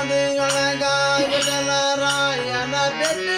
ಹೊಸದಿಯೊಳಗ ಬಿಡಲ ರಾಯನ ಭೇಟಿಯಾಗಿ ಹೋಗಣ್ಣ